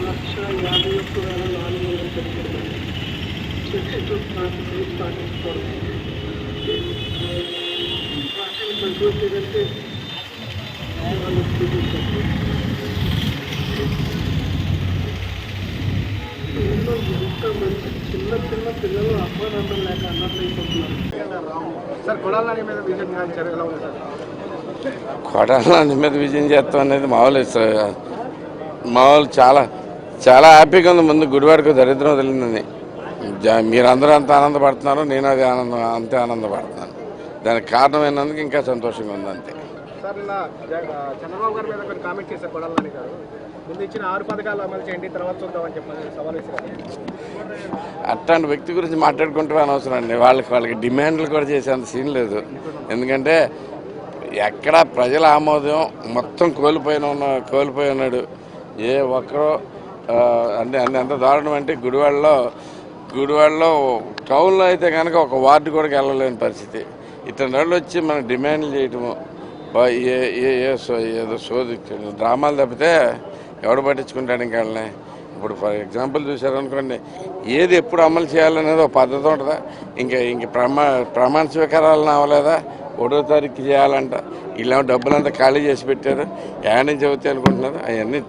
లక్ష యాభై ఒక్క వేల నాలుగు వందల పదిహేను చెట్టు ప్రాసెస్ పాటించుకోవడం ప్రాసెస్ కంట్రోల్ చేయాలంటే ఊళ్ళో ఎంతమంది చిన్న చిన్న పిల్లలు అమ్మానాన్న లేక అన్నట్లు అయిపోతున్నారు రాము సార్ కొడాలని మీద విజయం కానీ జరగలవు సార్? కొడాలని మీద విజయం చేస్తాం అనేది మామూలు మామూలు చాలా చాలా హ్యాపీగా ఉంది. ముందు గుడివాడికి దరిద్రం వదిలిందని మీరందరూ అంత ఆనందపడుతున్నారు నేను అది ఆనందం అంతే ఆనందపడుతున్నాను. దానికి కారణమైనందుకు ఇంకా సంతోషంగా ఉంది అంతే. సార్ నిన్న జ- చంద్రబాబు గారి మీద కొన్ని కామెంట్ చేశారు కొడాలని గారు. ముందు ఇచ్చిన ఆరు పథకాలు అమలు చేయండి తర్వాత చూద్దామని చెప్పి సవాల్ విసిరారు. అట్లాంటి వ్యక్తి గురించి మాట్లాడుకుంటూ అనవసరం అండి. వాళ్ళకి వాళ్ళకి డిమాండ్లు కూడా చేసేంత సీన్ లేదు. ఎందుకంటే ఎక్కడ ప్రజల ఆమోదం మొత్తం కోల్పోయిన ఉన్న కోల్పోయి ఉన్నాడు. ఏ ఒక్కరో అంటే అంటే ఎంత దారుణం అంటే గుడివాడలో గుడివాడలో టౌన్లో అయితే కనుక ఒక వార్డు కూడా వెళ్ళలేని పరిస్థితి. ఇతని రోజులు వచ్చి మనం డిమాండ్లు చేయటము ఏ ఏ ఏ సో- ఏదో సోది డ్రామాలు తప్పితే ఎవడు పట్టించుకుంటాడు ఇంకా వాళ్ళని? ఇప్పుడు ఫర్ ఎగ్జాంపుల్ చూసారనుకోండి ఏది ఎప్పుడు అమలు చేయాలనేది ఒక పద్ధతి ఉంటుందా? ఇంకా ఇంక ప్రమా ప్రమాణ స్వీకారాలను అవ్వలేదా ఒకటో తారీఖు చేయాలంట. ఇలా డబ్బులంతా ఖాళీ చేసి పెట్టారు. ఏడని చెబుతాయి అనుకుంటున్నారు? అవన్నీ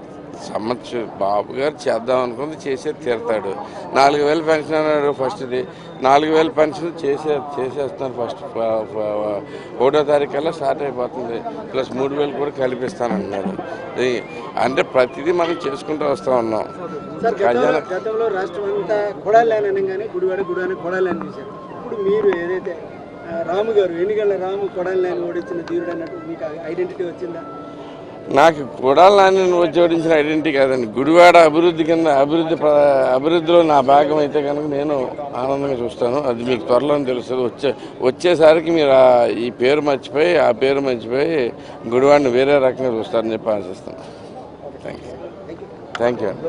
సంవత్సరం బాబు గారు చేద్దాం అనుకుంది చేసే తీరుతాడు. నాలుగు వేలు పెన్షన్ అన్నాడు ఫస్ట్ది. నాలుగు వేలు పెన్షన్ చేసే చేసేస్తున్నారు ఫస్ట్. ఒకటో తారీఖు కల్లా స్టార్ట్ అయిపోతుంది. ప్లస్ మూడు వేలు కూడా కలిపిస్తానంటున్నారు ఇది- అంటే ప్రతిదీ మనం చేసుకుంటూ వస్తూ ఉన్నాం. గతంలో రాష్ట్రం అంతా కొడాలని అనగానే గుడివాడ గుడివాడ కొడాలని చూశారు. ఇప్పుడు మీరు ఏదైతే రాము గారు ఎన్నికల రాము కొడాలని ఓడించిన తీరుడు అన్నట్టు మీకు ఐడెంటిటీ వచ్చిందా? నాకు కొడాలని జోడించిన ఐడెంటిటీ కాదండి. గుడివాడ అభివృద్ధి కింద అభివృద్ధి అభివృద్ధిలో నా భాగం అయితే కనుక నేను ఆనందంగా చూస్తాను. అది మీకు త్వరలో తెలుస్తుంది. వచ్చే వచ్చేసరికి మీరు ఆ- ఈ పేరు మర్చిపోయి ఆ పేరు మర్చిపోయి గుడివాడిని వేరే రకంగా చూస్తారని చెప్పి ఆశిస్తాను థ్యాంక్ యూ థ్యాంక్ యూ అండి